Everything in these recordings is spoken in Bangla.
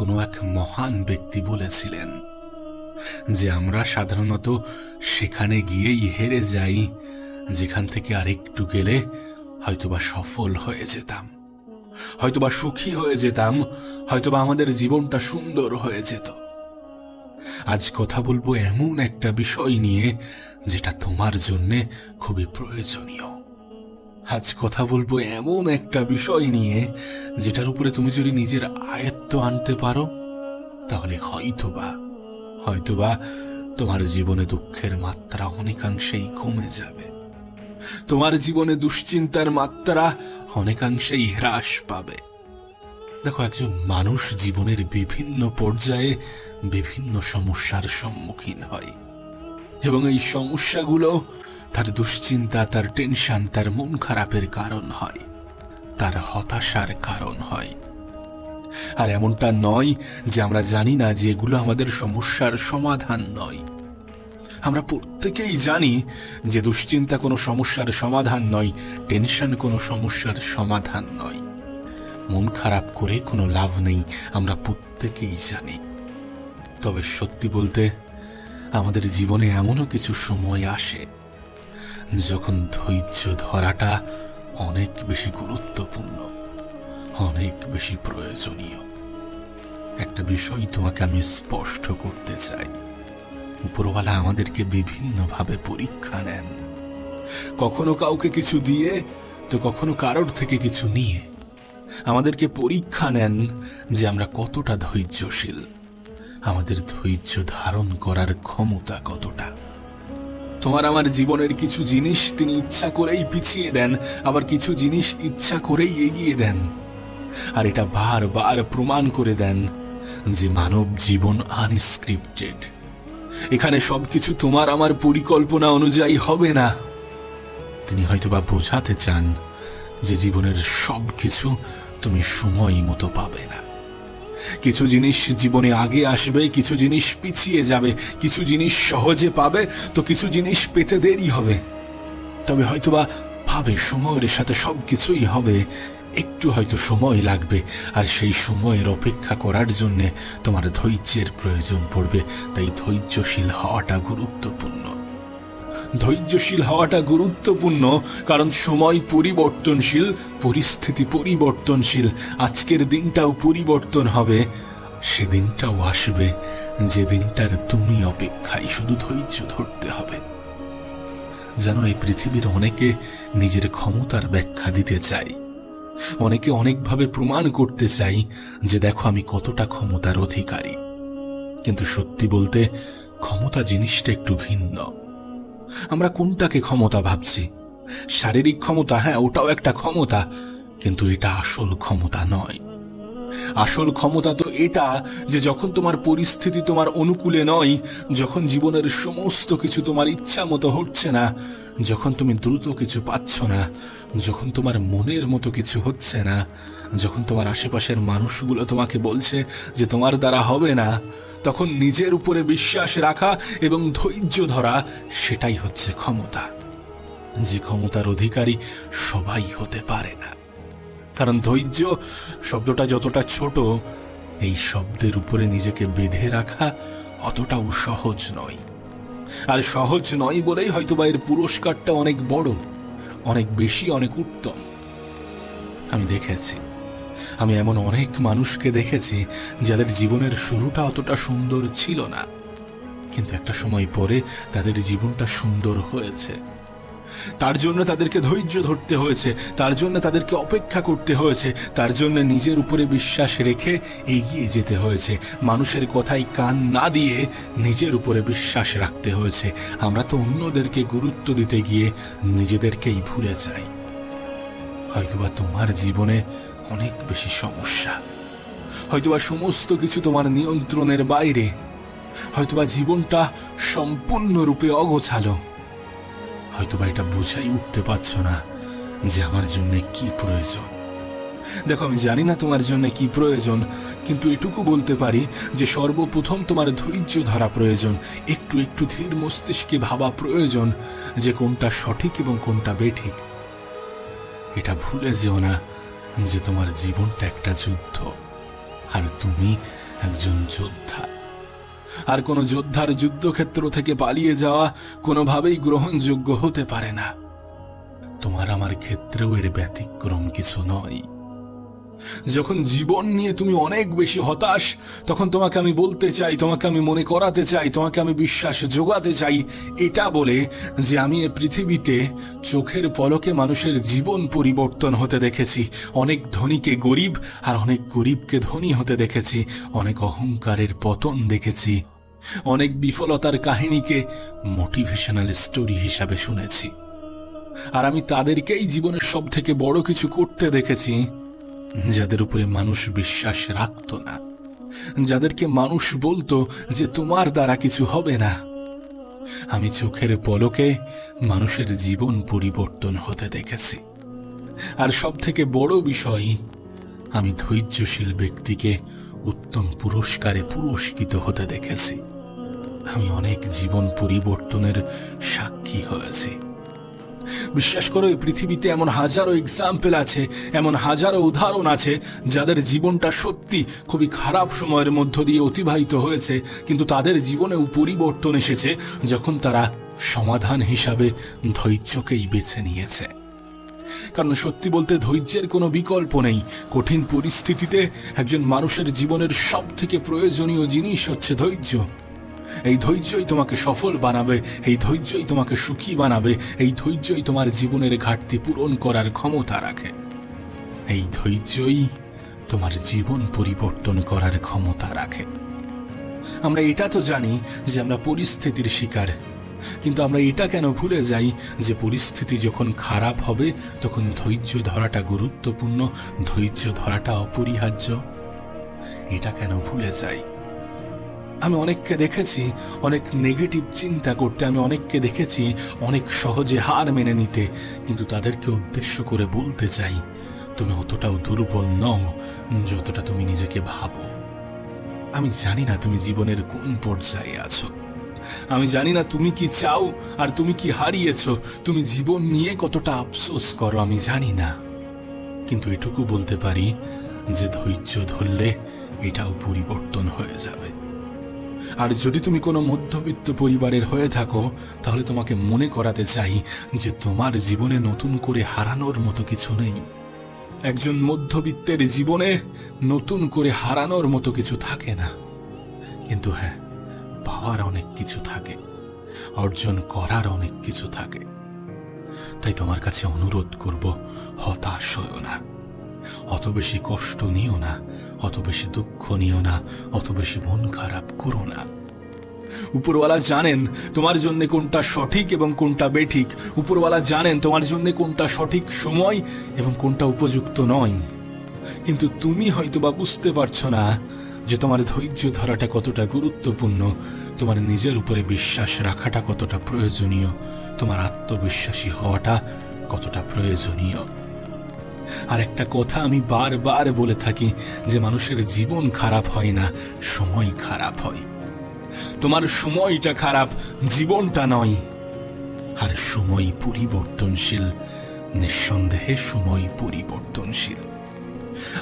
কোনো এক মহান ব্যক্তি বলেছিলেন যে আমরা সাধারণত সেখানে গিয়েই হেরে যাই, যেখান থেকে আরেকটু গেলে হয়তোবা সফল হয়ে যেতাম, হয়তোবা সুখী হয়ে যেতাম, হয়তোবা আমাদের জীবনটা সুন্দর হয়ে যেত। আজ কথা বলব এমন একটা বিষয় নিয়ে যেটা তোমার জন্যে খুবই প্রয়োজনীয়। আজ কথা বলব এমন একটা বিষয় নিয়ে যেটার উপরে তুমি যদি নিজের আয়ত্ত আনতে পারো, তাহলে হয়তোবা হয়তোবা তোমার জীবনে দুঃখের মাত্রা অনেকাংশেই কমে যাবে। তোমার জীবনে দুশ্চিন্তার মাত্রা অনেকাংশেই হ্রাস পাবে। দেখো, একজন মানুষ জীবনের বিভিন্ন পর্যায়ে বিভিন্ন সমস্যার সম্মুখীন হয়। এবং এই সমস্যাগুলো তার দুশ্চিন্তা, তার টেনশন, তার মন খারাপের কারণ হয়। তার হতাশার কারণ হয়। আর এমনটা নয় যে আমরা জানি না যে এগুলো আমাদের সমস্যার সমাধান নয়। আমরা প্রত্যেকেই জানি যে দুশ্চিন্তা কোনো সমস্যার সমাধান নয়, টেনশন কোনো সমস্যার সমাধান নয়। মন খারাপ করে কোনো লাভ নেই, আমরা প্রত্যেকেই জানি। তবে সত্যি বলতে আমাদের জীবনে এমনও কিছু সময় আসে যখন ধৈর্য ধরাটা অনেক বেশি গুরুত্বপূর্ণ। অনেক বেশি প্রয়োজনীয়। একটা বিষয় তোমাকে আমি স্পষ্ট করতে চাই। উপরওয়ালা আমাদেরকে বিভিন্নভাবে পরীক্ষা নেন। কখনো কাউকে কিছু দিয়ে, তো কখনো কারোর থেকে কিছু নিয়ে। আমাদেরকে পরীক্ষা নেন যে আমরা কতটা ধৈর্যশীল। আমাদের ধৈর্য ধারণ করার ক্ষমতা কতটা। তোমার আমার জীবনের কিছু জিনিস তিনি ইচ্ছা করেই পিছিয়ে দেন, আবার কিছু জিনিস ইচ্ছা করেই এগিয়ে দেন। আর এটা বারবার প্রমাণ করে দেন যে মানব জীবন আনস্ক্রিপ্টেড। এখানে সবকিছু তোমার আমার পরিকল্পনা অনুযায়ী হবে না। তিনি হয়তোবা বোঝাতে চান যে জীবনের সব কিছু তুমি সময় মতো পাবে না। কিছু জিনিস জীবনে আগে আসবে, কিছু জিনিস পিছিয়ে যাবে, কিছু জিনিস সহজে পাবে, তো কিছু জিনিস পেতে দেরি হবে। তবে হয়তোবা ভাবে সময়ের সাথে সব কিছুই হবে। একটু হয়তো সময় লাগবে, আর সেই সময়ের অপেক্ষা করার জন্যে তোমার ধৈর্যের প্রয়োজন পড়বে। তাই ধৈর্যশীল হওয়াটা গুরুত্বপূর্ণ। ধৈর্যশীল হওয়াটা গুরুত্বপূর্ণ, কারণ সময় পরিবর্তনশীল, পরিস্থিতি পরিবর্তনশীল, আজকের দিনটাও পরিবর্তন হবে, সেদিনটাও আসবে যে দিনটার তুমি অপেক্ষায় শুধু ধৈর্য ধরতে হবে। যেন এই পৃথিবীর অনেকে নিজের ক্ষমতার ব্যাখ্যা দিতে চায়। অনেকে অনেকভাবে প্রমাণ করতে চাই যে দেখো আমি কতটা ক্ষমতার অধিকারী। কিন্তু সত্যি বলতে ক্ষমতা জিনিসটা একটু ভিন্ন। আমরা কোনটাকে ক্ষমতা ভাবছি? শারীরিক ক্ষমতা হ্যাঁ ওটাও একটা ক্ষমতা, কিন্তু এটা আসল ক্ষমতা নয়। আসল ক্ষমতা তো এটা যে যখন তোমার পরিস্থিতি তোমার অনুকূলে নয়, যখন জীবনের সমস্ত কিছু তোমার ইচ্ছা মতো হচ্ছে না, যখন তুমি দ্রুত কিছু পাচ্ছ না, যখন তোমার মনের মতো কিছু হচ্ছে না, যখন তোমার আশেপাশের মানুষগুলো তোমাকে বলছে যে তোমার দ্বারা হবে না, তখন নিজের উপরে বিশ্বাস রাখা এবং ধৈর্য ধরা সেটাই হচ্ছে ক্ষমতা। যে ক্ষমতার অধিকারী সবাই হতে পারে না। কারণ ধৈর্য শব্দটা যতটা ছোট, এই শব্দের উপরে নিজেকে বেঁধে রাখা অতটাও সহজ নয়। আর সহজ নয় বলেই হয়তোবা এর পুরস্কারটা অনেক বড়, অনেক বেশি, অনেক উত্তম। আমি দেখেছি, আমি এমন অনেক মানুষকে দেখেছি যাদের জীবনের শুরুটা অতটা সুন্দর ছিল না, কিন্তু একটা সময় পরে তাদের জীবনটা সুন্দর হয়েছে। তার জন্য তাদেরকে ধৈর্য ধরতে হয়েছে, তার জন্য তাদেরকে অপেক্ষা করতে হয়েছে, তার জন্য নিজের উপরে বিশ্বাস রেখে এগিয়ে যেতে হয়েছে। মানুষের কথাই কান না দিয়ে নিজের উপরে বিশ্বাস রাখতে হয়েছে। আমরা তো অন্যদেরকে গুরুত্ব দিতে গিয়ে নিজেদেরকেই ভুলে যাই। হয়তোবা তোমার জীবনে অনেক বেশি সমস্যা। হয়তোবা সমস্ত কিছু তোমার নিয়ন্ত্রণের বাইরে। হয়তোবা জীবনটা সম্পূর্ণরূপে অগোছালো। হয়তোবা এটা বুঝাই উঠতে পারছ না যে আমার জন্য কি প্রয়োজন। দেখো, আমি জানি না তোমার জন্য কি প্রয়োজন, কিন্তু এটুকু বলতে পারি যে সর্বপ্রথম তোমার ধৈর্য ধরা প্রয়োজন, একটু একটু ধীর মস্তিষ্কে ভাবা প্রয়োজন যে কোনটা সঠিক এবং কোনটা বেঠিক। এটা ভুলে যেও না যে তোমার জীবনটা একটা যুদ্ধ, আর তুমি একজন যোদ্ধা। আর কোনো যোদ্ধার যুদ্ধক্ষেত্র থেকে পালিয়ে যাওয়া কোনোভাবেই গ্রহণযোগ্য হতে পারে না। তোমার আমার ক্ষেত্রেও এর ব্যতিক্রম কিছু নয়। যখন জীবন নিয়ে তুমি অনেক বেশি হতাশ, তখন তোমাকে আমি বলতে চাই, তোমাকে আমি মনে করাতে চাই, তোমাকে আমি বিশ্বাস যোগাতে চাই, এটা বলে যে আমি এ পৃথিবীতে চোখের পলকে মানুষের জীবন পরিবর্তন হতে দেখেছি। অনেক ধনীকে গরিব আর অনেক গরিবকে ধনী হতে দেখেছি। অনেক অহংকারের পতন দেখেছি। অনেক বিফলতার কাহিনীকে মোটিভেশনাল স্টোরি হিসাবে শুনেছি। আর আমি তাদেরকেই জীবনের সব থেকে বড় কিছু করতে দেখেছি। যাদের উপরে মানুষ বিশ্বাস রাখত না, যাদেরকে মানুষ বলতো যে তোমার দ্বারা কিছু হবে না, আমি চোখের পলকে মানুষের জীবন পরিবর্তন হতে দেখেছি। আর সব থেকে বড় বিষয়, আমি ধৈর্যশীল ব্যক্তিকে উত্তম পুরস্কারে পুরস্কৃত হতে দেখেছি। আমি অনেক জীবন পরিবর্তনের সাক্ষী হয়েছি। বিশ্বাস করো, এই পৃথিবীতে এমন হাজারো এক্সাম্পল আছে, এমন হাজারো উদাহরণ আছে, যাদের জীবনটা সত্যি খুবই খারাপ সময়ের মধ্য দিয়ে অতিবাহিত হয়েছে, কিন্তু তাদের জীবনেও পরিবর্তন এসেছে, যখন তারা সমাধান হিসাবে ধৈর্যকেই বেছে নিয়েছে। কারণ সত্যি বলতে ধৈর্যের কোনো বিকল্প নেই। কঠিন পরিস্থিতিতে একজন মানুষের জীবনের সব থেকে প্রয়োজনীয় জিনিস হচ্ছে ধৈর্য। এই ধৈর্যই তোমাকে সফল বানাবে, এই ধৈর্যই তোমাকে সুখী বানাবে, এই ধৈর্যই তোমার জীবনের ঘাটতি পূরণ করার ক্ষমতা রাখে। এই ধৈর্যই তোমার জীবন পরিবর্তন করার ক্ষমতা রাখে। আমরা এটা তো জানি যে আমরা পরিস্থিতির শিকার, কিন্তু আমরা এটা কেন ভুলে যাই যে পরিস্থিতি যখন খারাপ হবে, তখন ধৈর্য ধরাটা গুরুত্বপূর্ণ, ধৈর্য ধরাটা অপরিহার্য। এটা কেন ভুলে যাই? আমি অনেককে দেখেছি, অনেক নেগেটিভ চিন্তা করতে, আমি অনেককে দেখেছি, অনেক সহজে হার মেনে নিতে, কিন্তু তাদেরকে উদ্দেশ্য করে বলতে চাই, তুমি অতটাও দুর্বল নও যতটা তুমি নিজেকে ভাবো। আমি জানি না তুমি জীবনের কোন পর্যায়ে আছো। আমি জানি না তুমি কি চাও আর তুমি কি হারিয়েছ। তুমি জীবন নিয়ে কতটা আফসোস করো আমি জানি না। কিন্তু এটুকু বলতে পারি যে ধৈর্য ধরলে এটাও পরিবর্তন হয়ে যাবে। আর যদি তুমি কোনো মধ্যবিত্ত পরিবারের হয়ে থাকো, তাহলে তোমাকে মনে করাতে চাই যে তোমার জীবনে নতুন করে হারানোর মতো কিছু নেই। একজন মধ্যবিত্তের জীবনে নতুন করে হারানোর মতো কিছু থাকে না। কিন্তু হ্যাঁ পাওয়ার অনেক কিছু থাকে, অর্জন করার অনেক কিছু থাকে। তাই তোমার কাছে অনুরোধ করব, হতাশ হও না। অত বেশি কষ্ট নিও না, অত বেশি দুঃখ নিও না, অত বেশি মন খারাপ করো না। উপরওয়ালা জানেন তোমার জন্য কোনটা সঠিক এবং কোনটা বেঠিক। উপরওয়ালা জানেন তোমার জন্য কোনটা সঠিক সময় এবং কোনটা উপযুক্ত নয়। কিন্তু তুমি হয়তো বা বুঝতে পারছ না যে তোমার ধৈর্য ধরাটা কতটা গুরুত্বপূর্ণ, তোমার নিজের উপরে বিশ্বাস রাখাটা কতটা প্রয়োজনীয়, তোমার আত্মবিশ্বাসী হওয়াটা কতটা প্রয়োজনীয়। আর একটা কথা আমি বারবার বলে থাকি, যে মানুষের জীবন খারাপ হয় না, সময় খারাপ হয়। তোমার সময়টা খারাপ, জীবনটা নয়। আর সময় পরিবর্তনশীল, নিঃসন্দেহে সময় পরিবর্তনশীল।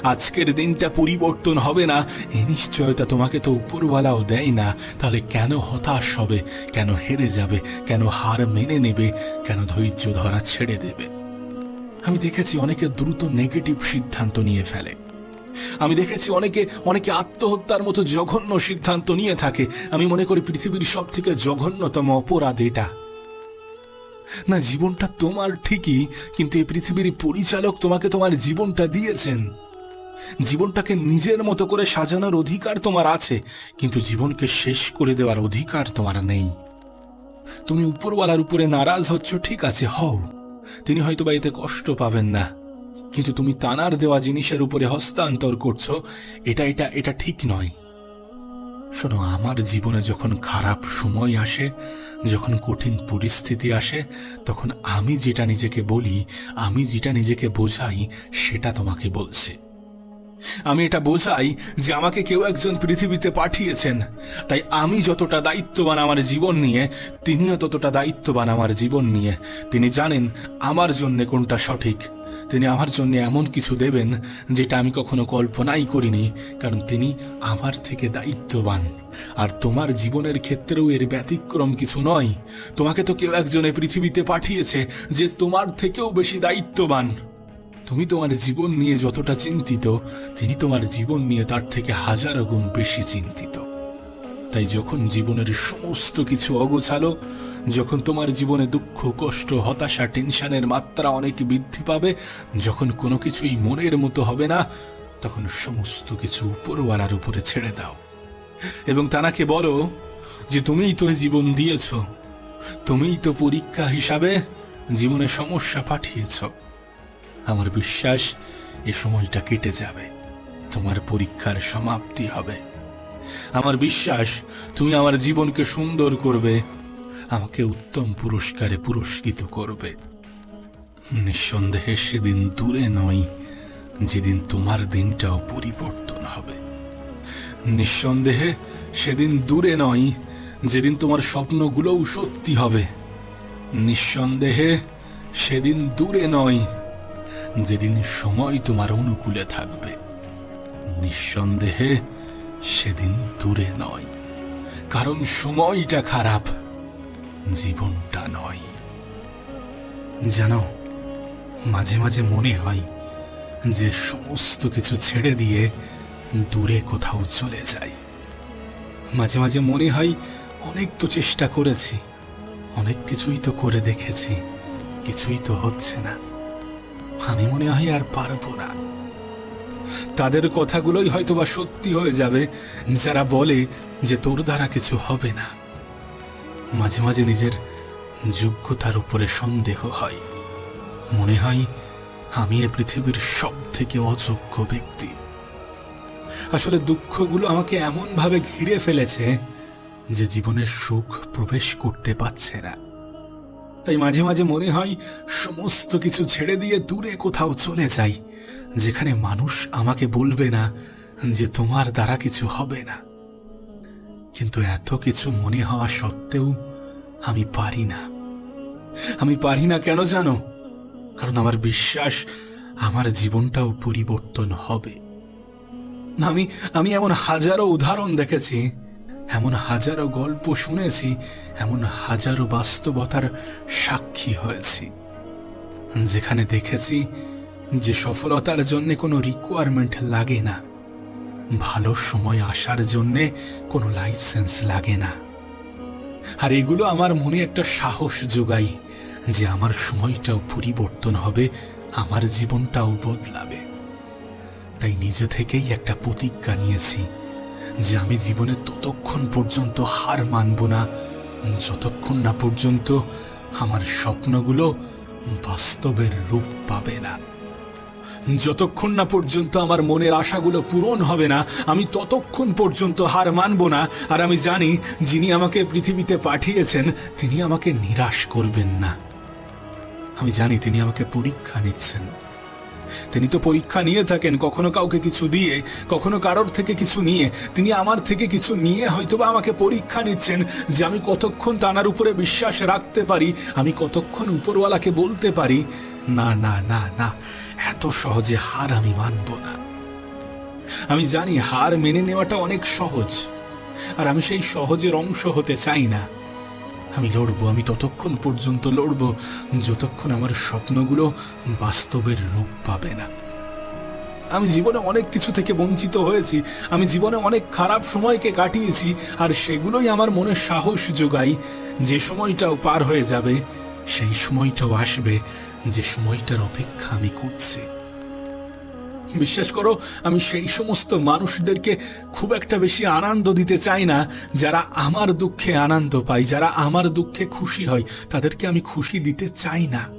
আজকের দিনটা পরিবর্তন হবে না এই নিশ্চয়তা তোমাকে তো উপরওয়ালাও দেয় না। তাহলে কেন হতাশ হবে, কেন হেরে যাবে, কেন হার মেনে নেবে, কেন ধৈর্য ধরা ছেড়ে দেবে? আমি দেখেছি অনেকে দ্রুত নেগেটিভ সিদ্ধান্ত নিয়ে ফেলে। আমি দেখেছি অনেকে অনেকে আত্মহত্যার মতো জঘন্য সিদ্ধান্ত নিয়ে থাকে। আমি মনে করি পৃথিবীর সব থেকে জঘন্যতম অপরাধ এটা। না, জীবনটা তোমার ঠিকই, কিন্তু এই পৃথিবীর পরিচালক তোমাকে তোমার জীবনটা দিয়েছেন। জীবনটাকে নিজের মতো করে সাজানোর অধিকার তোমার আছে, কিন্তু জীবনকে শেষ করে দেওয়ার অধিকার তোমার নেই। তুমি উপরওয়ালার উপরে নারাজ হচ্ছ, ঠিক আছে, হও। তিনি হয়তো বা এতে কষ্ট পাবেন না। কিন্তু তুমি তানার দেওয়া জিনিসের উপরে হস্তান্তর করছ, এটা এটা এটা ঠিক নয়। শোনো, আমার জীবনে যখন খারাপ সময় আসে, যখন কঠিন পরিস্থিতি আসে, তখন আমি যেটা নিজেকে বলি, আমি যেটা নিজেকে বোঝাই, সেটা তোমাকে বলছি। আমি এটা বোঝাই যে আমাকে কেউ একজন পৃথিবীতে পাঠিয়েছেন। তাই আমি যতটা দায়িত্ববান আমার জীবন নিয়ে, তিনিও ততটা দায়িত্ববান আমার জীবন নিয়ে। তিনি জানেন আমার জন্য কোনটা সঠিক। তিনি আমার জন্য এমন কিছু দেবেন যেটা আমি কখনো কল্পনাই করিনি, কারণ তিনি আমার থেকে দায়িত্ববান। আর তোমার জীবনের ক্ষেত্রেও এর ব্যতিক্রম কিছু নয়। তোমাকে তো কেউ একজনে পৃথিবীতে পাঠিয়েছে যে তোমার থেকেও বেশি দায়িত্ববান। তুমি তোমার জীবন নিয়ে যতটা চিন্তিত, তিনি তোমার জীবন নিয়ে তার থেকে হাজারো গুণ বেশি চিন্তিত। তাই যখন জীবনের সমস্ত কিছু অগোছালো, যখন তোমার জীবনে দুঃখ, কষ্ট, হতাশা, টেনশনের মাত্রা অনেক বৃদ্ধি পাবে, যখন কোনো কিছুই মনের মতো হবে না, তখন সমস্ত কিছু উপরওয়ালার উপরে ছেড়ে দাও। এবং তানাকে বলো যে, তুমিই তো জীবন দিয়েছ, তুমিই তো পরীক্ষা হিসাবে জীবনে সমস্যা পাঠিয়েছ। আমার বিশ্বাস এ সময়টা কেটে যাবে। তোমার পরীক্ষার সমাপ্তি হবে। আমার বিশ্বাস তুমি আমার জীবনকে সুন্দর করবে। আমাকে উত্তম পুরস্কারে পুরস্কৃত করবে। নিঃসন্দেহে সেদিন দূরে নয় যেদিন তোমার দিনটাও পরিবর্তন হবে। নিঃসন্দেহে সেদিন দূরে নয় যেদিন তোমার স্বপ্নগুলোও সত্যি হবে। নিঃসন্দেহে সেদিন দূরে নয় যেদিন সময় তোমার অনুকূলে থাকবে। নিঃসন্দেহে সেদিন দূরে নয়, কারণ সময়টা খারাপ, জীবনটা নয়। জানো মাঝে মাঝে মনে হয় যে সমস্ত কিছু ছেড়ে দিয়ে দূরে কোথাও চলে যাই। মাঝে মাঝে মনে হয় অনেক তো চেষ্টা করেছি, অনেক কিছুই তো করে দেখেছি, কিছুই তো হচ্ছে না। আমি মনে হয় আর পারব না। তাদের কথাগুলোই হয়তোবা সত্যি হয়ে যাবে, যারা বলে যে তোর দ্বারা কিছু হবে না। মাঝে মাঝে নিজের যোগ্যতার উপরে সন্দেহ হয়। মনে হয় আমি এ পৃথিবীর সব থেকে অযোগ্য ব্যক্তি। আসলে দুঃখগুলো আমাকে এমনভাবে ঘিরে ফেলেছে যে জীবনের সুখ প্রবেশ করতে পারছে না। তাই মাঝে মাঝে মনে হয় সমস্ত কিছু ছেড়ে দিয়ে দূরে কোথাও চলে যাই, যেখানে মানুষ আমাকে বলবে না যে তোমার দ্বারা কিছু হবে না। কিন্তু এত কিছু মনে হওয়া সত্ত্বেও আমি পারি না। আমি পারি না কেন জানো? কারণ আমার বিশ্বাস আমার জীবনটাও পরিবর্তন হবে। আমি আমি এমন হাজারো উদাহরণ দেখেছি এমন হাজারো গল্প শুনেছি, এমন হাজারো বাস্তবতার সাক্ষী হয়েছি। যেখানে দেখেছি যে সফলতার জন্য কোনো রিকোয়ারমেন্ট লাগে না। ভালো সময় আসার জন্যে কোনো লাইসেন্স লাগে না। আর এগুলো আমার মনে একটা সাহস যোগাই যে আমার সময়টাও পরিবর্তন হবে, আমার জীবনটাও বদলাবে। তাই নিজে থেকেই একটা প্রতিজ্ঞা নিয়েছি যে আমি জীবনে ততক্ষণ পর্যন্ত হার মানব না, যতক্ষণ না পর্যন্ত আমার স্বপ্নগুলো বাস্তবের রূপ পাবে না। যতক্ষণ না পর্যন্ত আমার মনের আশাগুলো পূরণ হবে না, আমি ততক্ষণ পর্যন্ত হার মানব না। আর আমি জানি যিনি আমাকে পৃথিবীতে পাঠিয়েছেন, তিনি আমাকে নিরাশ করবেন না। আমি জানি তিনি আমাকে পরীক্ষা নিচ্ছেন। তিনি তো পরীক্ষা নিয়ে থাকেন, কখনো কাউকে কিছু দিয়ে, কখনো কারোর থেকে কিছু নিয়ে। তিনি আমার থেকে কিছু নিয়ে হয়তোবা আমাকে পরীক্ষা নিচ্ছেন যে আমি কতক্ষণ তানার উপরে বিশ্বাস রাখতে পারি, আমি কতক্ষণ উপরওয়ালাকে বলতে পারি। না না না না, এত সহজে হার আমি মানব না। আমি জানি হার মেনে নেওয়াটা অনেক সহজ, আর আমি সেই সহজের অংশ হতে চাই না। আমি লড়বো, আমি ততক্ষণ পর্যন্ত লড়বো, যতক্ষণ আমার স্বপ্নগুলো বাস্তবের রূপ পাবে না। আমি জীবনে অনেক কিছু থেকে বঞ্চিত হয়েছি, আমি জীবনে অনেক খারাপ সময়কে কাটিয়েছি, আর সেগুলোই আমার মনে সাহস যোগাই যে সময়টাও পার হয়ে যাবে, সেই সময়টাও আসবে, যে সময়টার অপেক্ষা আমি করছি। বিশ্বাস করো, আমি সেই সমস্ত মানুষদেরকে খুব একটা বেশি আনন্দ দিতে চাই না, যারা আমার দুঃখে আনন্দ পায়, যারা আমার দুঃখে খুশি হয়, তাদেরকে আমি খুশি দিতে চাই না।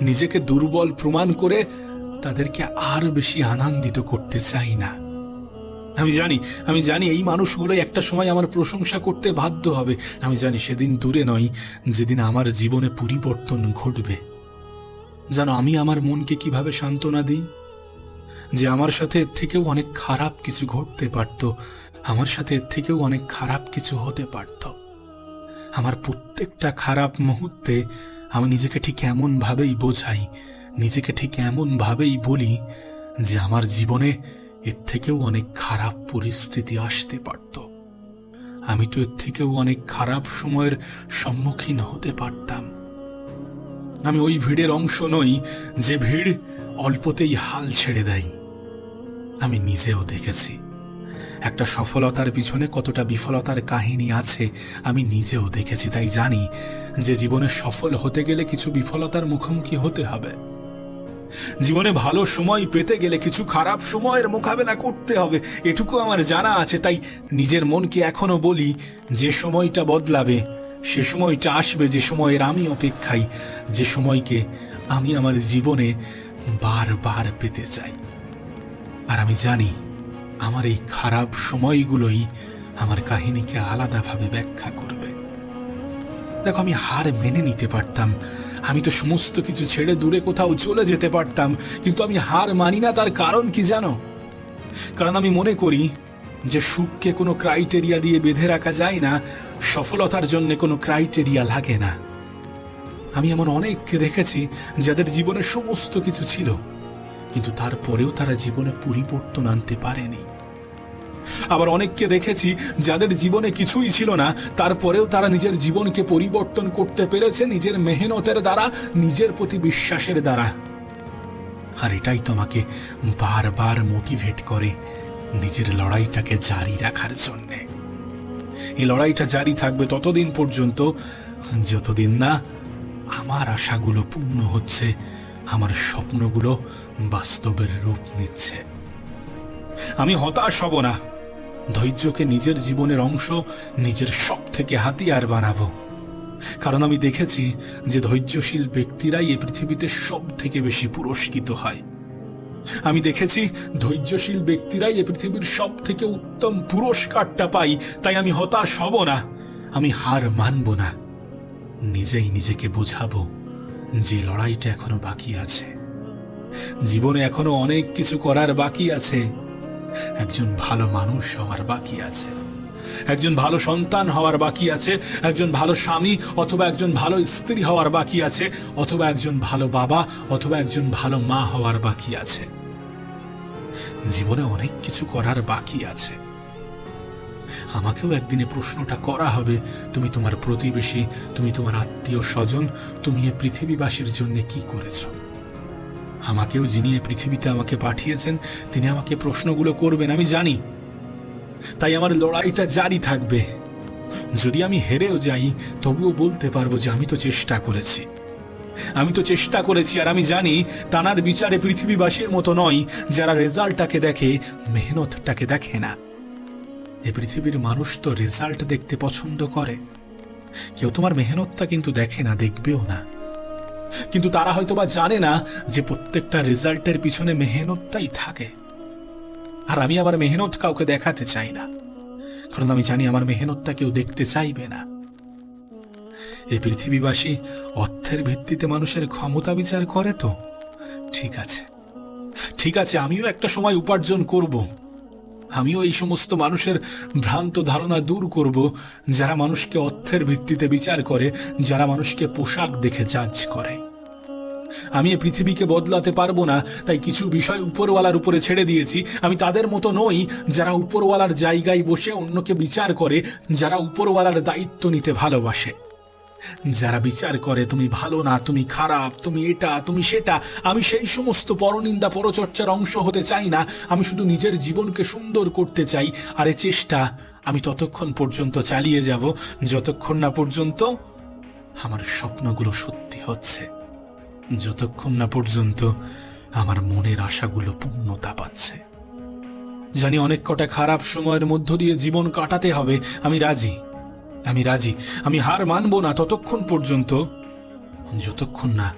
নিজেকে দুর্বল প্রমাণ করে তাদেরকে আর বেশি আনন্দিত করতে চাই না। আমি জানি আমি জানি এই মানুষগুলো একটা সময় আমার প্রশংসা করতে বাধ্য হবে। আমি জানি সেদিন দূরে নয়, যেদিন আমার জীবনে পরিবর্তন ঘটবে। জানো, আমি আমার মনকে কীভাবে সান্ত্বনা দিই? যে আমার সাথে এর থেকেও অনেক খারাপ কিছু ঘটতে পারত, আমার সাথে এর থেকেও অনেক খারাপ কিছু হতে পারত। আমার প্রত্যেকটা খারাপ মুহূর্তে আমি নিজেকে ঠিক এমন ভাবেই বোঝাই, নিজেকে ঠিক এমনভাবেই বলি যে আমার জীবনে এর থেকেও অনেক খারাপ পরিস্থিতি আসতে পারত। আমি তো এর থেকেও অনেক খারাপ সময়ের সম্মুখীন হতে পারতাম। আমি ওই ভিড়ের অংশ নই, যে ভিড় অল্পতেই হাল ছেড়ে দেয়। আমি নিজেও দেখেছি। একটা সফলতার পিছনে কতটা বিফলতার কাহিনী আছে, আমি নিজেও দেখেছি, তাই জানি যে জীবনে সফল হতে গেলে কিছু বিফলতার মুখোমুখি হতে হবে। জীবনে ভালো সময় পেতে গেলে কিছু খারাপ সময়ের মোকাবেলা করতে হবে, এটুকু আমার জানা আছে, তাই নিজের মনকে এখনও বলি, যে সময়টা বদলাবে, সে সময়টা আসবে, যে সময়ের আমি অপেক্ষাই যে সময়কে আমি আমার জীবনে বারবার পেতে চাই। আর আমি জানি, আমার এই খারাপ সময়গুলোই আমার কাহিনীকে আলাদাভাবে ব্যাখ্যা করবে। দেখো, আমি হার মেনে নিতে পারতাম। আমি তো সমস্ত কিছু ছেড়ে দূরে কোথাও চলে যেতে পারতাম, কিন্তু আমি হার মানি না, তার কারণ কি জানো? কারণ আমি মনে করি যে সুখকে কোনো ক্রাইটেরিয়া দিয়ে বেঁধে রাখা যায় না, সফলতার জন্য কোনো ক্রাইটেরিয়া লাগে না। আমি এমন অনেককে দেখেছি যাদের জীবনে সমস্ত কিছু ছিল। কিন্তু তারপরেও তারা জীবনে পরিবর্তন আনতে পারেনি। আবার অনেককে দেখেছি যাদের জীবনে কিছুই ছিল না, তারপরেও তারা নিজের জীবনকে পরিবর্তন করতে পেরেছে নিজের মেহনতের দ্বারা, নিজের প্রতি বিশ্বাসের দ্বারা। আর এটাই তোমাকে বারবার মোটিভেট করে নিজের লড়াইটাকে জারি রাখার জন্যে। এই লড়াইটা জারি থাকবে ততদিন পর্যন্ত, যতদিন না আমার আশাগুলো পূর্ণ হচ্ছে আমার স্বপ্নগুলো বাস্তবের রূপ নিচ্ছে। আমি হতাশ হব না। ধৈর্যকে নিজের জীবনের অংশ, নিজের সব থেকে হাতিয়ার বানাবো। কারণ আমি দেখেছি যে ধৈর্যশীল ব্যক্তিরাই এ পৃথিবীতে সব থেকে বেশি পুরস্কৃত হয়। আমি দেখেছি ধৈর্যশীল ব্যক্তিরাই এ পৃথিবীর সব থেকে উত্তম পুরস্কারটা পাই। তাই আমি হতাশ হব না। আমি হার মানব না। নিজেই নিজেকে বোঝাবো। যে লড়াইটা এখনও বাকি আছে। জীবনে এখনও অনেক কিছু করার বাকি আছে। একজন ভালো মানুষ হওয়ার বাকি আছে। একজন ভালো সন্তান হওয়ার বাকি আছে। একজন ভালো স্বামী অথবা একজন ভালো স্ত্রী হওয়ার বাকি আছে। অথবা একজন ভালো বাবা অথবা একজন ভালো মা হওয়ার বাকি আছে। জীবনে অনেক কিছু করার বাকি আছে। আমাকেও একদিনে প্রশ্নটা করা হবে। তুমি তোমার প্রতিবেশী, তুমি তোমার আত্মীয় স্বজন, তুমি এ পৃথিবীবাসীর জন্য কি করেছ? আমাকেও যিনি এ পৃথিবীতে আমাকে পাঠিয়েছেন, তিনি আমাকে প্রশ্নগুলো করবেন, আমি জানি। তাই আমার লড়াইটা জারি থাকবে। যদি আমি হেরেও যাই, তবুও বলতে পারব যে আমি তো চেষ্টা করেছি। আমি তো চেষ্টা করেছি, আর আমি জানি তানার বিচারে পৃথিবীবাসীর মতো নয়, যারা রেজাল্টটাকে দেখে, মেহনতটাকে দেখে না। এ পৃথিবীর মানুষ তো রেজাল্ট দেখতে পছন্দ করে। কেউ তোমার মেহনতটা কিন্তু দেখে না, দেখবেও না। কিন্তু তারা হয়তো বা জানে না যে প্রত্যেকটা রেজাল্টের পিছনে মেহনতটাই থাকে। আর আমি আমার মেহনত কাউকে দেখাতে চাই না, কারণ আমি জানি আমার মেহনতটা কেউ দেখতে চাইবে না। এই পৃথিবীবাসী, অর্থের ভিত্তিতে মানুষের ক্ষমতা বিচার করে তো? ঠিক আছে। ঠিক আছে, আমিও একটা সময় উপার্জন করব। আমিও এই সমস্ত মানুষের ভ্রান্ত ধারণা দূর করব, যারা মানুষকে অর্থের ভিত্তিতে বিচার করে, যারা মানুষকে পোশাক দেখে জাজ করে। আমি এ পৃথিবীকে বদলাতে পারব না, তাই কিছু বিষয় উপরওয়ালার উপরে ছেড়ে দিয়েছি। আমি তাদের মতো নই, যারা উপরওয়ালার জায়গায় বসে অন্যকে বিচার করে, যারা উপরওয়ালার দায়িত্ব নিতে ভালোবাসে। যারা বিচার করে, তুমি ভালো না, তুমি খারাপ, তুমি এটা, তুমি সেটা, আমি সেই সমস্ত পরনিন্দা পরচর্চার অংশ হতে চাই না। আমি শুধু নিজের জীবনকে সুন্দর করতে চাই। আর এ চেষ্টা, আমি ততক্ষণ পর্যন্ত চালিয়ে যাব। যতক্ষণ না পর্যন্ত আমার স্বপ্নগুলো সত্যি হচ্ছে। যতক্ষণ না পর্যন্ত আমার মনের আশাগুলো পূর্ণতা পাচ্ছে। জানি অনেক কটা খারাপ সময়ের মধ্য দিয়ে জীবন কাটাতে হবে। আমি রাজি। আমি রাজি। আমি হার মানব না ততক্ষণ পর্যন্ত। যতক্ষণ না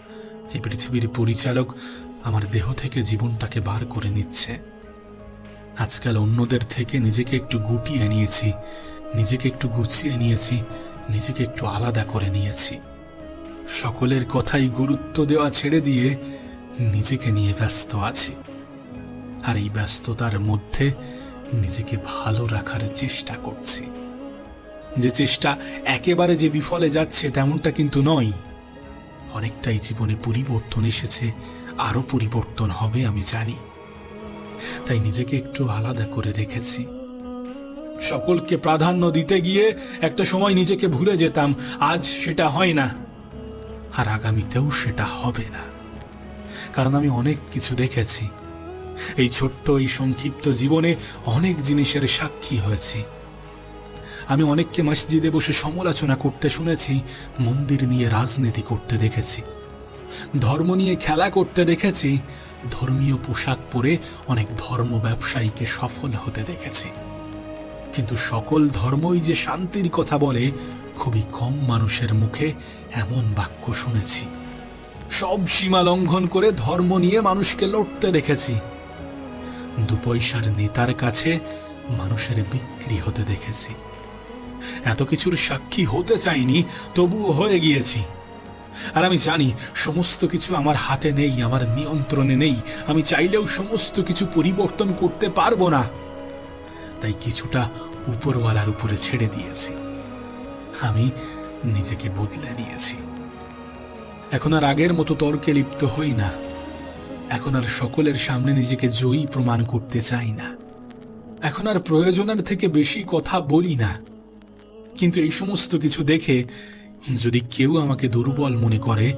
এই পৃথিবীর পরিচালক আমার দেহ থেকে জীবনটাকে বার করে নিচ্ছে। আজকাল অন্যদের থেকে নিজেকে একটু গুটিয়ে নিয়েছি, নিজেকে একটু গুছিয়ে নিয়েছি, নিজেকে একটু আলাদা করে নিয়েছি। সকলের কথাই গুরুত্ব দেওয়া ছেড়ে দিয়ে নিজেকে নিয়ে ব্যস্ত আছি। আর এই ব্যস্ততার মধ্যে নিজেকে ভালো রাখার চেষ্টা করছি। যে চেষ্টা একেবারে যে বিফলে যাচ্ছে তেমনটা কিন্তু নয়। অনেকটাই জীবনে পরিবর্তন এসেছে, আরও পরিবর্তন হবে আমি জানি। তাই নিজেকে একটু আলাদা করে রেখেছি। সকলকে প্রাধান্য দিতে গিয়ে একটা সময় নিজেকে ভুলে যেতাম, আজ সেটা হয় না। আর আগামীতেও সেটা হবে না। কারণ আমি অনেক কিছু দেখেছি। এই ছোট্ট, এই সংক্ষিপ্ত জীবনে অনেক জিনিসের সাক্ষী হয়েছি। আমি অনেককে মসজিদে বসে সমালোচনা করতে শুনেছি, মন্দির নিয়ে রাজনীতি করতে দেখেছি। ধর্ম নিয়ে খেলা করতে দেখেছি, ধর্মীয় পোশাক পরে অনেক ধর্ম ব্যবসায়ীকে সফল হতে দেখেছি। কিন্তু সকল ধর্মই যে শান্তির কথা বলে, খুবই কম মানুষের মুখে এমন বাক্য শুনেছি। সব সীমা লঙ্ঘন করে ধর্ম নিয়ে মানুষকে লড়তে দেখেছি। দু পয়সার নেতার কাছে মানুষের বিক্রি হতে দেখেছি। এত কিছুর সাক্ষী হতে চাইনি, তবুও হয়ে গিয়েছি। আর আমি জানি সমস্ত কিছু আমার হাতে নেই, আমার নিয়ন্ত্রণে নেই। আমি চাইলেও সমস্ত কিছু পরিবর্তন করতে পারব না। তাই কিছুটা উপরওয়ালার উপরে ছেড়ে দিয়েছি। আমি নিজেকে বদলে নিয়েছি। এখন আর আগের মতো তর্কে লিপ্ত হই না। এখন আর সকলের সামনে নিজেকে জয়ী প্রমাণ করতে চাই না। এখন আর প্রয়োজনের থেকে বেশি কথা বলি না। কিন্তু এই সমস্ত কিছু দেখে যদি কেউ আমাকে দুর্বল মনে করে,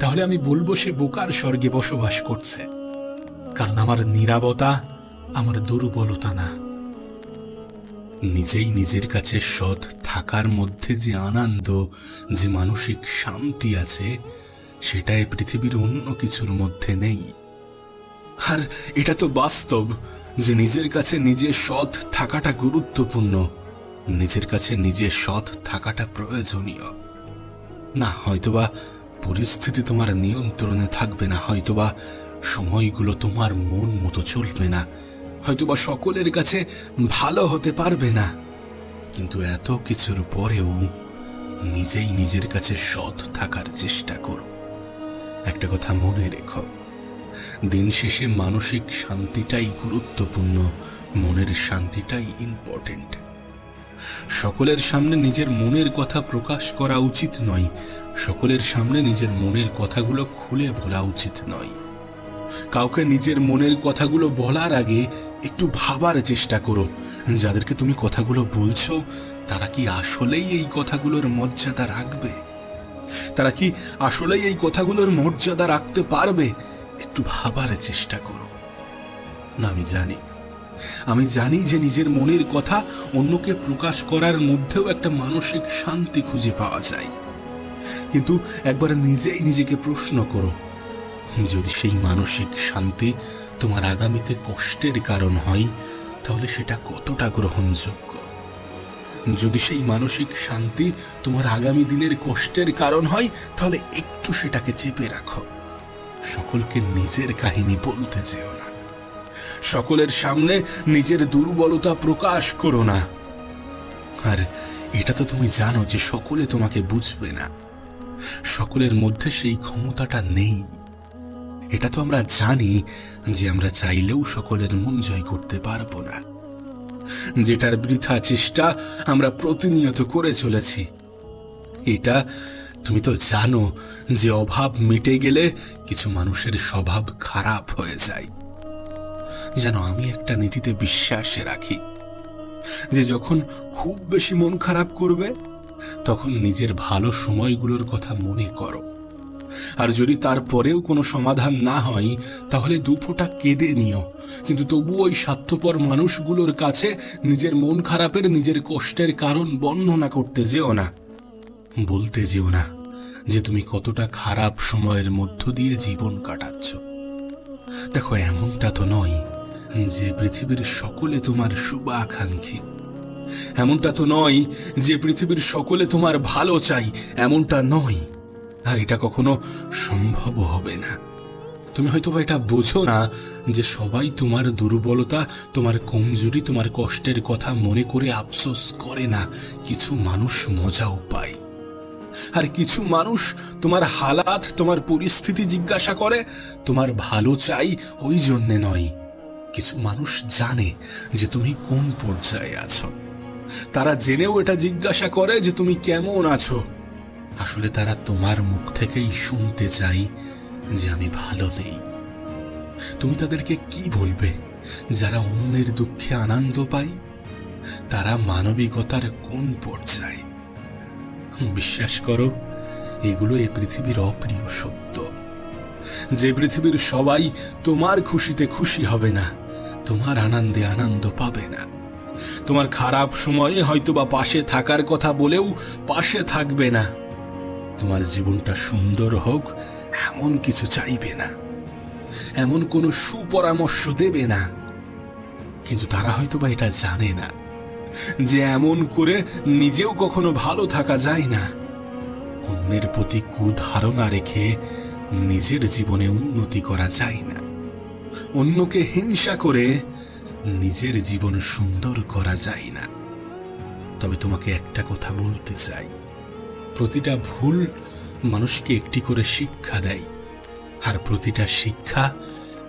তাহলে আমি বলব সে বোকার স্বর্গে বসবাস করছে। কারণ আমার নীরবতা আমার দুর্বলতা না। নিজেই নিজের কাছে সৎ থাকার মধ্যে যে আনন্দ, যে মানসিক শান্তি আছে, সেটাই পৃথিবীর অন্য কিছুর মধ্যে নেই। আর এটা তো বাস্তব যে নিজের কাছে নিজে সৎ থাকাটা গুরুত্বপূর্ণ। নিজের কাছে নিজে সৎ থাকাটা প্রয়োজনীয়। না, হয়তোবা পরিস্থিতি তোমার নিয়ন্ত্রণে থাকবে না, হয়তোবা সময়গুলো তোমার মন মতো চলবে না, হয়তোবা সকলের কাছে ভালো হতে পারবে না। কিন্তু এত কিছুর পরেও নিজেই নিজের কাছে সৎ থাকার চেষ্টা করো। একটা কথা মনে রেখো, দিন শেষে মানসিক শান্তিটাই গুরুত্বপূর্ণ, মনের শান্তিটাই ইম্পর্টেন্ট সকলের সামনে নিজের মনের কথা প্রকাশ করা উচিত নয়। সকলের সামনে নিজের মনের কথাগুলো খুলে বলা উচিত নয়। কাউকে নিজের মনের কথাগুলো বলার আগে একটু ভাবার চেষ্টা করো। যাদেরকে তুমি কথাগুলো বলছো, তারা কি আসলেই এই কথাগুলোর মর্যাদা রাখবে? তারা কি আসলেই এই কথাগুলোর মর্যাদা রাখতে পারবে? একটু ভাবার চেষ্টা করো। না, আমি জানি। আমি জানি যে নিজের মনের কথা অন্যকে প্রকাশ করার মধ্যেও একটা মানসিক শান্তি খুঁজে পাওয়া যায়। কিন্তু একবার নিজেই নিজেকে প্রশ্ন করো, যদি সেই মানসিক শান্তি তোমার আগামীতে কষ্টের কারণ হয়, তাহলে সেটা কতটা গ্রহণযোগ্য? যদি সেই মানসিক শান্তি তোমার আগামী দিনের কষ্টের কারণ হয়, তাহলে একটু সেটাকে চেপে রাখো। সকলকে নিজের কাহিনী বলতে যেও না। সকলের সামনে নিজের দুর্বলতা প্রকাশ করো না। আর এটা তো তুমি জানো যে সকলে তোমাকে বুঝবে না। সকলের মধ্যে সেই ক্ষমতাটা নেই। এটা তো আমরা জানি যে আমরা চাইলেও সকলের মন জয় করতে পারব না। যেটার বৃথা চেষ্টা আমরা প্রতিনিয়ত করে চলেছি। এটা তুমি তো জানো যে অভাব মিটে গেলে কিছু মানুষের স্বভাব খারাপ হয়ে যায়। যেন আমি একটা নীতিতে বিশ্বাসে রাখি। যে যখন খুব বেশি মন খারাপ করবে, তখন নিজের ভালো সময়গুলোর কথা মনে করো। আর যদি তারপরেও কোনো সমাধান না হয়, তাহলে দুফোটা কেঁদে নিও। কিন্তু তবু ওই স্বার্থপর মানুষগুলোর কাছে নিজের মন খারাপের, নিজের কষ্টের কারণ বর্ণনা করতে যেও না। বলতে যেও না যে তুমি কতটা খারাপ সময়ের মধ্য দিয়ে জীবন কাটাচ্ছ। দেখো, এমনটা তো নয় যে পৃথিবীর সকলে তোমার শুভাকাঙ্ক্ষী। এমনটা তো নয় যে পৃথিবীর সকলে তোমার ভালো চাই, এমনটা নয়। আর এটা কখনো সম্ভব হবে না। তুমি হয়তো এটা বোঝো না যে সবাই তোমার দুর্বলতা, তোমার কমজোরি, তোমার কষ্টের কথা মনে করে আফসোস করে না। কিছু মানুষ মজাও পায়। আর কিছু মানুষ তোমার হালাত, তোমার পরিস্থিতি জিজ্ঞাসা করে, তোমার ভালো চাই ওই জন্যে নয়। কিছু মানুষ জানে যে তুমি কোন পর্যায়ে আছো। তারা জেনেও এটা জিজ্ঞাসা করে যে তুমি কেমন আছো। আসলে তারা তোমার মুখ থেকেই শুনতে চাই যে আমি ভালো নেই। তুমি তাদেরকে কি বলবে? যারা অন্যের দুঃখে আনন্দ পায়, তারা মানবিকতার কোন পর্যায়ে? বিশ্বাস করো, এগুলো এ পৃথিবীর অপ্রিয় সত্য। যে পৃথিবীর সবাই তোমার খুশিতে খুশি হবে না, তোমার আনন্দে আনন্দ পাবে না। তোমার খারাপ সময়ে হয়তোবা পাশে থাকার কথা বলেও পাশে থাকবে না। তোমার জীবনটা সুন্দর হোক, এমন কিছু চাইবে না। এমন কোনো সুপরামর্শ দেবে না। কিন্তু তারা হয়তোবা এটা জানে না। যে এমন করে নিজেও কখনো ভালো থাকা যায় না। অন্যের প্রতি কুধারণা রেখে নিজের জীবনে উন্নতি করা যায় না। অন্যকে হিংসা করে নিজের জীবন সুন্দর করা যায় না। তবে তোমাকে একটা কথা বলতে চাই। প্রতিটা ভুল মানুষকে একটি করে শিক্ষা দেয়। আর প্রতিটা শিক্ষা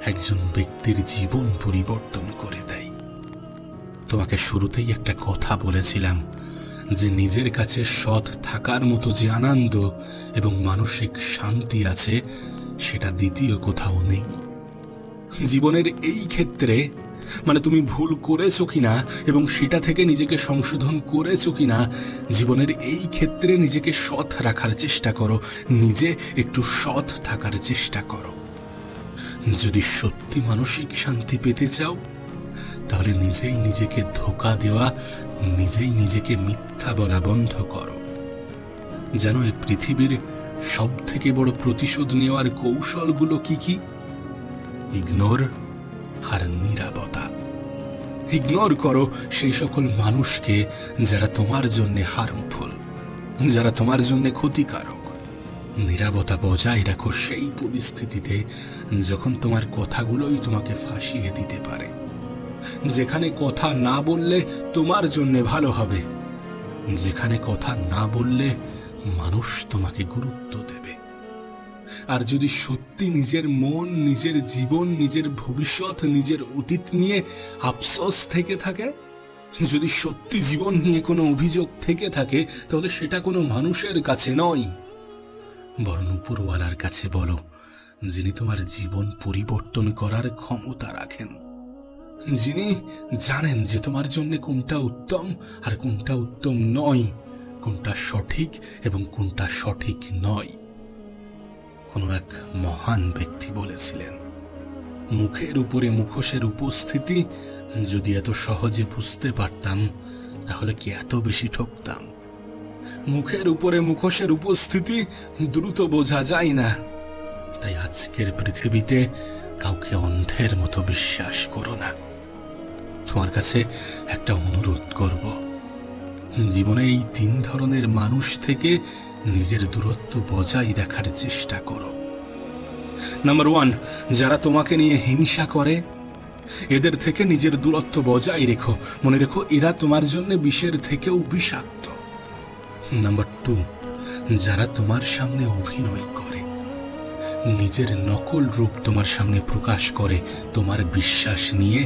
একজন ব্যক্তির জীবন পরিবর্তন করে দেয়। তোমাকে শুরুতেই একটা কথা বলেছিলাম, যে নিজের কাছে সৎ থাকার মতো যে আনন্দ এবং মানসিক শান্তি আছে, সেটা দ্বিতীয় কোথাও নেই। জীবনের এই ক্ষেত্রে মানে তুমি ভুল করেছ কিনা এবং সেটা থেকে নিজেকে সংশোধন করেছ কিনা, জীবনের এই ক্ষেত্রে নিজেকে সৎ রাখার চেষ্টা করো, নিজে একটু সৎ থাকার চেষ্টা করো। যদি সত্যি মানসিক শান্তি পেতে চাও তাহলে নিজেই নিজেকে ধোকা দেওয়া, নিজেই নিজেকে মিথ্যা বলা বন্ধ করো। যেন এই পৃথিবীর সব থেকে বড় প্রতিশোধ নেওয়ার কৌশলগুলো কি কি? ইগনোর আর নিরাপত্তা। ইগনোর করো সেই সকল মানুষকে যারা তোমার জন্য হার্মফুল, যারা তোমার জন্য ক্ষতিকারক। নিরাপত্তা বজায় রাখো সেই পরিস্থিতিতে যখন তোমার কথাগুলোই তোমাকে ফাঁসিয়ে দিতে পারে। যেখানে কথা না বললে তোমার জন্য ভালো হবে। যেখানে কথা না বললে মানুষ তোমাকে গুরুত্ব দেবে। আর যদি সত্যি নিজের মন, নিজের জীবন, নিজের ভবিষ্যৎ, নিজের অতীত নিয়ে আফসোস থেকে থাকে, যদি সত্যি জীবন নিয়ে কোনো অভিযোগ থেকে থাকে, তাহলে সেটা কোনো মানুষের কাছে নয়। বরং উপরওয়ালার কাছে বলো, যিনি তোমার জীবন পরিবর্তন করার ক্ষমতা রাখেন। যিনি জানেন যে তোমার জন্য কোনটা উত্তম আর কোনটা উত্তম নয়, কোনটা সঠিক এবং কোনটা সঠিক নয়। কোনো এক মহান ব্যক্তি বলেছিলেন, মুখের উপরে মুখোশের উপস্থিতি, যদি এত সহজে বুঝতে পারতাম, তাহলে কি এত বেশি ঠকতাম? মুখের উপরে মুখোশের উপস্থিতি দ্রুত বোঝা যায় না। তাই আজকের পৃথিবীতে কাউকে অন্ধের মতো বিশ্বাস করো না। তোমার কাছে একটা অনুরোধ করব। জীবনে এই তিন ধরনের মানুষ থেকে নিজের দূরত্ব বজায় রাখার চেষ্টা করো। নাম্বার ওয়ান যারা তোমাকে নিয়ে হিংসা করে, এদের থেকে নিজের দূরত্ব বজায় রেখো। মনে রেখো, এরা তোমার জন্য বিষের থেকেও বিষাক্ত। নাম্বার টু যারা তোমার সামনে অভিনয় করে, নিজের নকল রূপ তোমার সামনে প্রকাশ করে, তোমার বিশ্বাস নিয়ে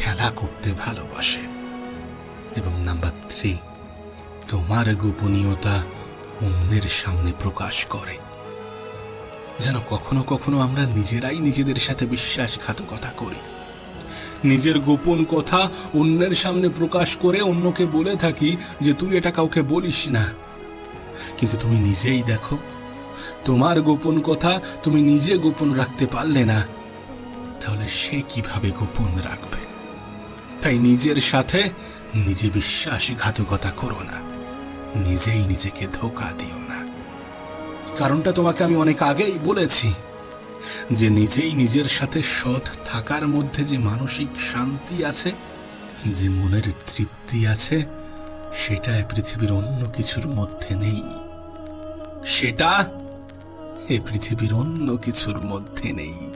খেলা করতে ভালোবাসে। এবং নাম্বার থ্রি, তোমার গোপনীয়তা অন্যের সামনে প্রকাশ করে। যেন কখনো কখনো আমরা নিজেরাই নিজেদের সাথে বিশ্বাসঘাতকতা করি। নিজের গোপন কথা অন্যের সামনে প্রকাশ করে অন্যকে বলে থাকি যে, তুই এটা কাউকে বলিস না। কিন্তু তুমি নিজেই দেখো, তোমার গোপন কথা তুমি নিজে গোপন রাখতে পারলে না। তাহলে সে কীভাবে গোপন রাখবে? তাই নিজের সাথে নিজে বিশ্বাসঘাতকতা করো না। নিজেই নিজেকে ধোকা দিও না। কারণটা তোমাকে আমি অনেক আগেই বলেছি যে নিজেই নিজের সাথে সৎ থাকার মধ্যে যে মানসিক শান্তি আছে, যে মনের তৃপ্তি আছে, সেটা পৃথিবীর অন্য কিছুর মধ্যে নেই। সেটা এ পৃথিবীর অন্য কিছুর মধ্যে নেই।